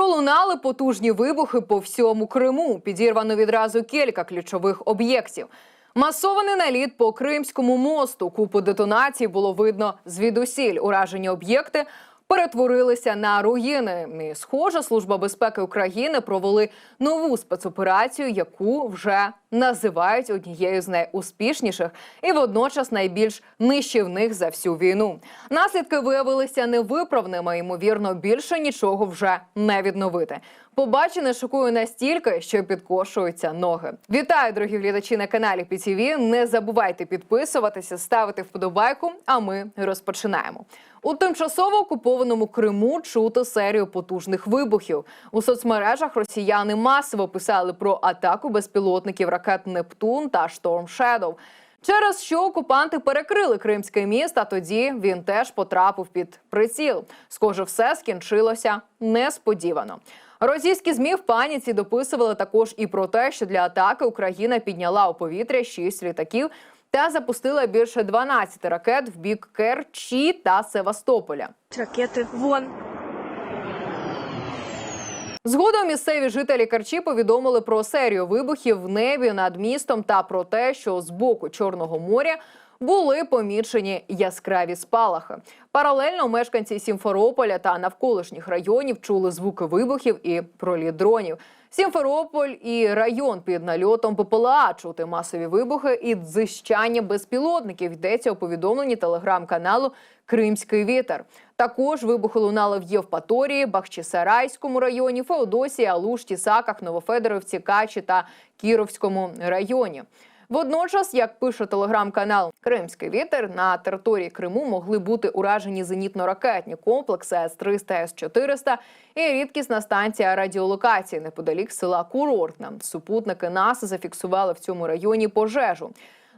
Пролунали потужні вибухи по всьому Криму. Підірвано відразу кілька ключових об'єктів. Масований наліт по Кримському мосту. Купу детонацій було видно звідусіль. Уражені об'єкти перетворилися на руїни. І, схоже, служба безпеки України провели нову спецоперацію, яку вже називають однією з найуспішніших і водночас найбільш нищівних за всю війну. Наслідки виявилися невиправними. Ймовірно, більше нічого вже не відновити. Побачене шокує настільки, що підкошуються ноги. Вітаю, дорогі глядачі на каналі ПІТІВІ. Не забувайте підписуватися, ставити вподобайку. А ми розпочинаємо. У тимчасово окупованому Криму чути серію потужних вибухів. У соцмережах росіяни масово писали про атаку безпілотників ракет Нептун та Шторм Шедоу. Через що окупанти перекрили Кримське міст, а тоді він теж потрапив під приціл. Схоже, все скінчилося несподівано. Російські змі в паніці дописували також і про те, що для атаки Україна підняла у повітря шість літаків та запустила більше 12 ракет в бік Керчі та Севастополя. Ракети вон. Згодом місцеві жителі Карчі повідомили про серію вибухів в небі над містом та про те, що з боку Чорного моря були помічені яскраві спалахи. Паралельно мешканці Сімферополя та навколишніх районів чули звуки вибухів і проліт дронів. Сімферополь і район під нальотом ППЛА чути масові вибухи і дзищання безпілотників. Йдеться у повідомленні телеграм-каналу Кримський вітер. Також вибухи лунали в Євпаторії, Бахчисарайському районі, Феодосії, Алушті, Саках, Новофедоровці, Качі та Кіровському районі. Водночас, як пише телеграм-канал Кримський вітер, на території Криму могли бути уражені зенітно-ракетні комплекси С-300, С-400 і рідкісна станція радіолокації неподалік села Курортна. Супутники НАСА зафіксували в цьому районі пожежу.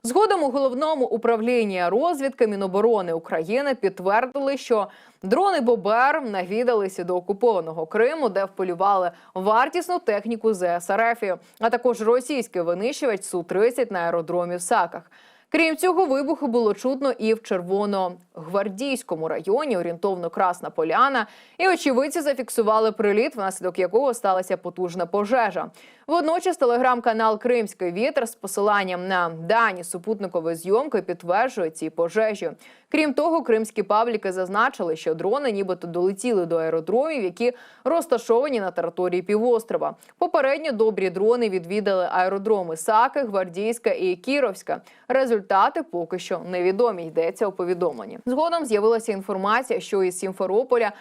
Згодом у головному управлінні розвідки Міноборони України підтвердили, що дрони Бобер навідалися до окупованого Криму, де вполювали вартісну техніку ЗСРФ, а також російський винищувач су 30 на аеродромі в Саках. Крім цього, вибуху було чутно і в Червоногвардійському районі, орієнтовно Красна Поляна, і очевидці зафіксували приліт, внаслідок якого сталася потужна пожежа. Водночас телеграм-канал Кримський вітер з посиланням на дані супутникової зйомки підтверджує ці пожежі. Крім того, кримські пабліки зазначили, що дрони нібито долетіли до аеродромів, які розташовані на території півострова. Попередньо добрі дрони відвідали аеродроми Саки, Гвардійська і Кіровська. Результати поки що невідомі. Йдеться у повідомленні. Згодом з'явилася інформація, що із Сімферополя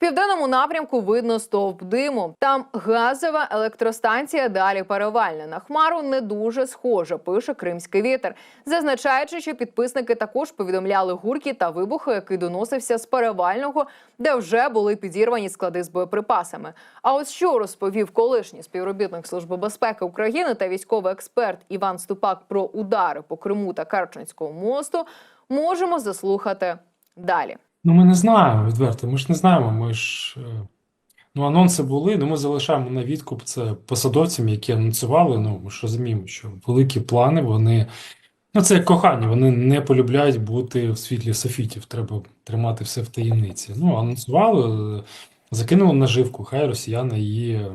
південному напрямку видно стовп диму. Там газова електростанція далі перевальна. На хмару не дуже схоже, пише Кримський вітер, зазначаючи, що підписники також повідомляли гурки та вибухи, який доносився з перевального, де вже були підірвані склади з боєприпасами. А ось що розповів колишній співробітник Служби безпеки України та військовий експерт Іван Ступак про удари по Криму та Керченському мосту, можемо заслухати далі. Ну, ми не знаємо, відверто. Ми ж не знаємо. Ми ж е, ну, анонси були, ну ми залишаємо на відкуп це посадовцям, які анонсували. Ну, ми ж розуміємо, що великі плани, вони. Ну, це як кохання, вони не полюбляють бути в світлі софітів. Треба тримати все в таємниці. Ну, анонсували, е, закинули наживку, хай росіяни її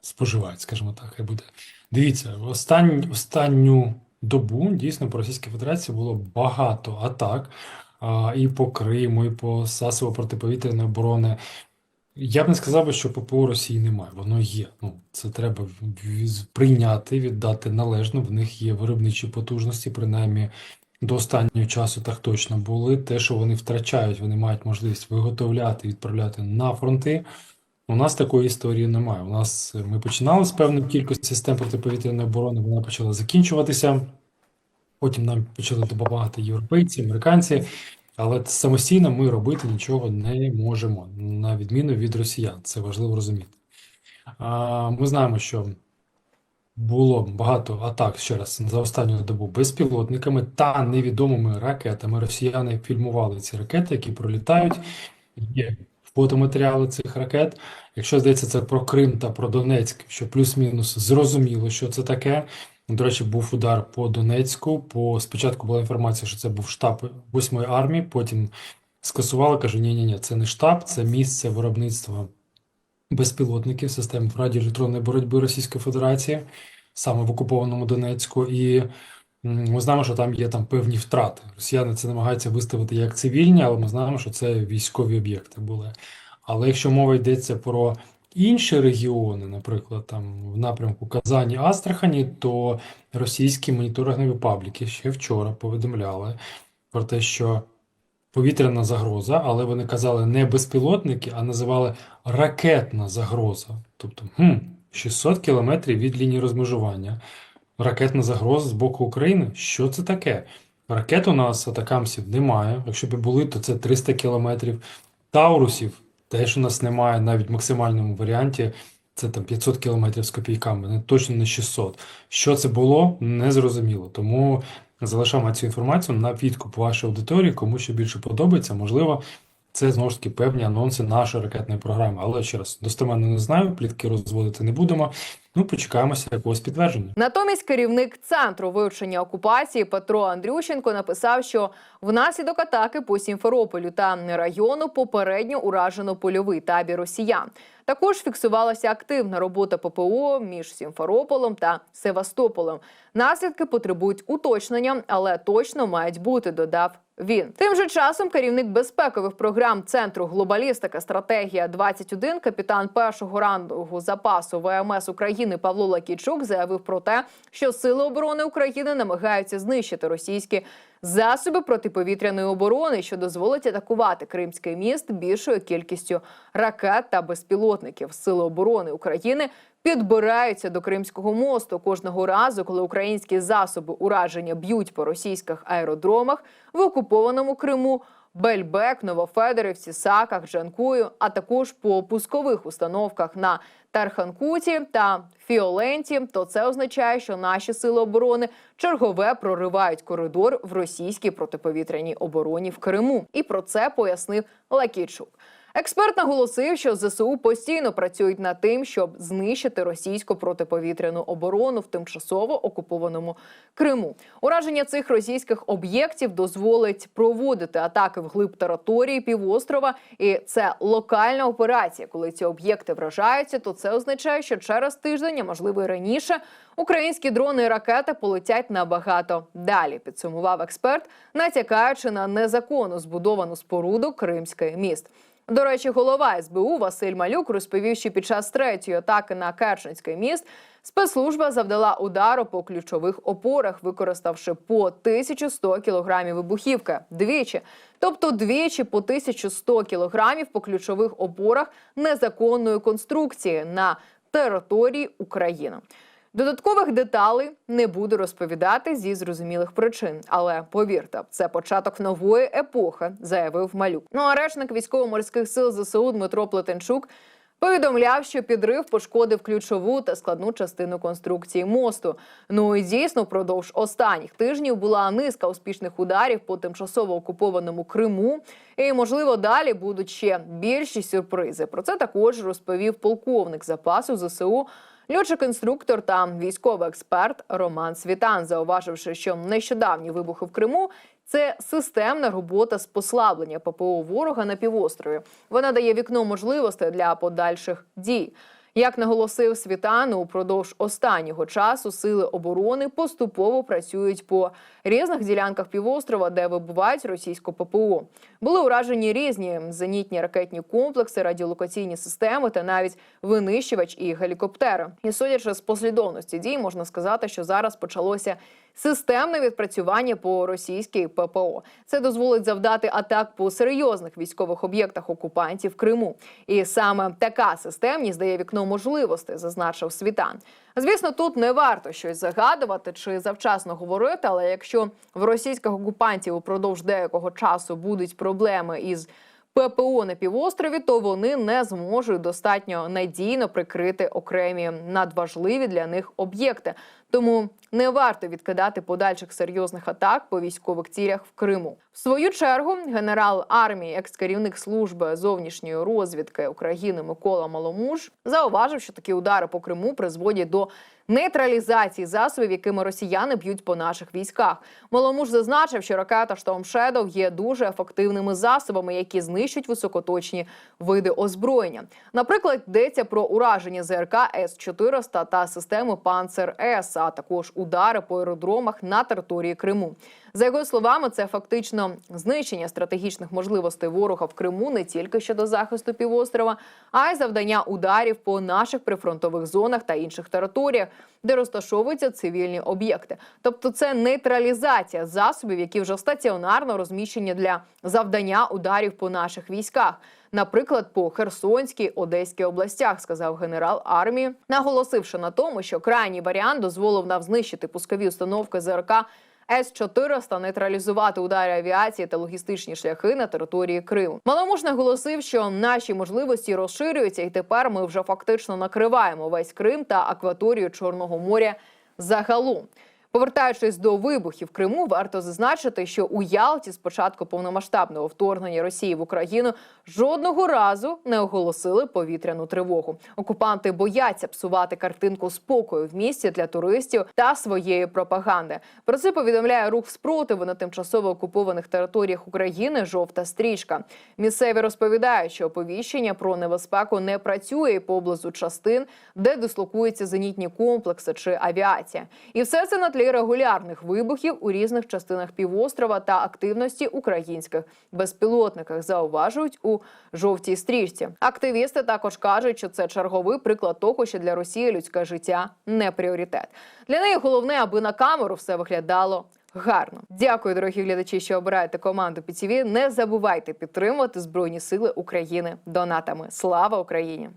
споживають, скажімо так, хай буде. Дивіться, останню, останню добу дійсно по Російській Федерації було багато атак і по Криму, і по засобу протиповітряної оборони. Я б не сказав би, що ППО Росії немає, воно є. Ну, це треба прийняти, віддати належно. В них є виробничі потужності, принаймні до останнього часу так точно були. Те, що вони втрачають, вони мають можливість виготовляти, відправляти на фронти. У нас такої історії немає. У нас е, ми починали з певної кількості систем протиповітряної оборони, вона почала закінчуватися. Потім нам почали допомагати європейці, американці, але самостійно ми робити нічого не можемо, на відміну від росіян. Це важливо розуміти. Ми знаємо, що було багато атак ще раз за останню добу безпілотниками та невідомими ракетами. Росіяни фільмували ці ракети, які пролітають. Є фотоматеріали цих ракет. Якщо здається, це про Крим та про Донецьк, що плюс-мінус зрозуміло, що це таке. До речі, був удар по Донецьку. По спочатку була інформація, що це був штаб 8-ї армії. Потім скасували, каже, ні, ні, ні, це не штаб, це місце виробництва безпілотників систем радіоелектронної боротьби Російської Федерації саме в окупованому Донецьку. І ми знаємо, що там є там певні втрати. Росіяни це намагаються виставити як цивільні, але ми знаємо, що це військові об'єкти були. Але якщо мова йдеться про інші регіони, наприклад, там в напрямку Казані, Астрахані, то російські моніторингові пабліки ще вчора повідомляли про те, що повітряна загроза, але вони казали не безпілотники, а називали ракетна загроза. Тобто, хм, 600 кілометрів від лінії розмежування. Ракетна загроза з боку України. Що це таке? Ракет у нас атакамсів немає. Якщо б були, то це 300 кілометрів. Таурусів теж у нас немає, навіть в максимальному варіанті. Це там 500 кілометрів з копійками, не точно не 600. Що це було, не зрозуміло. Тому залишаємо цю інформацію на відкуп вашої аудиторії, кому що більше подобається. Можливо, це знову ж таки певні анонси нашої ракетної програми. Але ще раз, достеменно не знаю, плітки розводити не будемо. Ну, почекаємося якогось підтвердження. Натомість керівник центру вивчення окупації Петро Андрющенко написав, що внаслідок атаки по Сімферополю та району попередньо уражено польовий табір росіян. Також фіксувалася активна робота ППО між Сімферополем та Севастополем. Наслідки потребують уточнення, але точно мають бути, додав він. Тим же часом керівник безпекових програм центру глобалістика стратегія 21 капітан першого рангу запасу ВМС України Павло Лакійчук заявив про те, що сили оборони України намагаються знищити російські засоби протиповітряної оборони, що дозволить атакувати Кримський міст більшою кількістю ракет та безпілотників. Сили оборони України підбираються до Кримського мосту кожного разу, коли українські засоби ураження б'ють по російських аеродромах в окупованому Криму. Бельбек, Новофедерівці, Саках, Джанкую, а також по пускових установках на Тарханкуті та Фіоленті, то це означає, що наші сили оборони чергове проривають коридор в російській протиповітряній обороні в Криму. І про це пояснив Лакійчук. Експерт наголосив, що ЗСУ постійно працюють над тим, щоб знищити російську протиповітряну оборону в тимчасово окупованому Криму. Ураження цих російських об'єктів дозволить проводити атаки вглиб території півострова, і це локальна операція. Коли ці об'єкти вражаються, то це означає, що через тиждень, а можливо і раніше, українські дрони і ракети полетять набагато далі. Підсумував експерт, натякаючи на незаконно збудовану споруду Кримський міст. До речі, голова СБУ Василь Малюк розповів, що під час третьої атаки на Керченський міст спецслужба завдала удару по ключових опорах, використавши по 1100 кілограмів вибухівки двічі. Тобто двічі по 1100 кілограмів по ключових опорах незаконної конструкції на території України. Додаткових деталей не буду розповідати зі зрозумілих причин, але повірте, це початок нової епохи, заявив Малюк. Ну а речник військово-морських сил ЗСУ Дмитро Плетенчук повідомляв, що підрив пошкодив ключову та складну частину конструкції мосту. Ну і дійсно, впродовж останніх тижнів була низка успішних ударів по тимчасово окупованому Криму. І можливо далі будуть ще більші сюрпризи. Про це також розповів полковник запасу ЗСУ. Льотчик-інструктор та військовий експерт Роман Світан, зауваживши, що нещодавні вибухи в Криму це системна робота з послаблення ППО ворога на півострові. Вона дає вікно можливостей для подальших дій. Як наголосив Світан, упродовж останнього часу сили оборони поступово працюють по різних ділянках півострова, де вибувають російську ППО. Були уражені різні зенітні ракетні комплекси, радіолокаційні системи та навіть винищувач і гелікоптери. І судячи з послідовності дій, можна сказати, що зараз почалося системне відпрацювання по російській ППО. Це дозволить завдати атак по серйозних військових об'єктах окупантів Криму. І саме така системність дає вікно можливостей, зазначив Світан. Звісно, тут не варто щось загадувати чи завчасно говорити, але якщо в російських окупантів упродовж деякого часу будуть проблеми із ППО на півострові, то вони не зможуть достатньо надійно прикрити окремі надважливі для них об'єкти. Тому не варто відкидати подальших серйозних атак по військових цілях в Криму. В свою чергу генерал армії, екс-керівник служби зовнішньої розвідки України Микола Маломуж зауважив, що такі удари по Криму призводять до нейтралізації засобів, якими росіяни б'ють по наших військах. Маломуж зазначив, що ракета Storm Шедов є дуже ефективними засобами, які знищують високоточні види озброєння. Наприклад, йдеться про ураження ЗРК С-400 та системи Панцер С, а також удари по аеродромах на території Криму. За його словами, це фактично знищення стратегічних можливостей ворога в Криму не тільки щодо захисту півострова, а й завдання ударів по наших прифронтових зонах та інших територіях, де розташовуються цивільні об'єкти. Тобто, це нейтралізація засобів, які вже стаціонарно розміщені для завдання ударів по наших військах. Наприклад, по Херсонській Одеській областях, сказав генерал армії, наголосивши на тому, що крайній варіант дозволив нам знищити пускові установки ЗРК С-400 нейтралізувати удари авіації та логістичні шляхи на території Криму. Маломуж наголосив, що наші можливості розширюються, і тепер ми вже фактично накриваємо весь Крим та акваторію Чорного моря загалом. Повертаючись до вибухів в Криму, варто зазначити, що у Ялті з початку повномасштабного вторгнення Росії в Україну жодного разу не оголосили повітряну тривогу. Окупанти бояться псувати картинку спокою в місті для туристів та своєї пропаганди. Про це повідомляє рух спротиву на тимчасово окупованих територіях України. Жовта стрічка. Місцеві розповідають, що оповіщення про небезпеку не працює поблизу частин, де дислокуються зенітні комплекси чи авіація. І все це на тлі регулярних вибухів у різних частинах півострова та активності українських безпілотниках. Зауважують у жовтій стрічці. Активісти також кажуть, що це черговий приклад того, що для Росії людське життя не пріоритет. Для неї головне, аби на камеру все виглядало. Гарно, дякую, дорогі глядачі, що обираєте команду ПІТІВІ. Не забувайте підтримувати Збройні Сили України донатами. Слава Україні!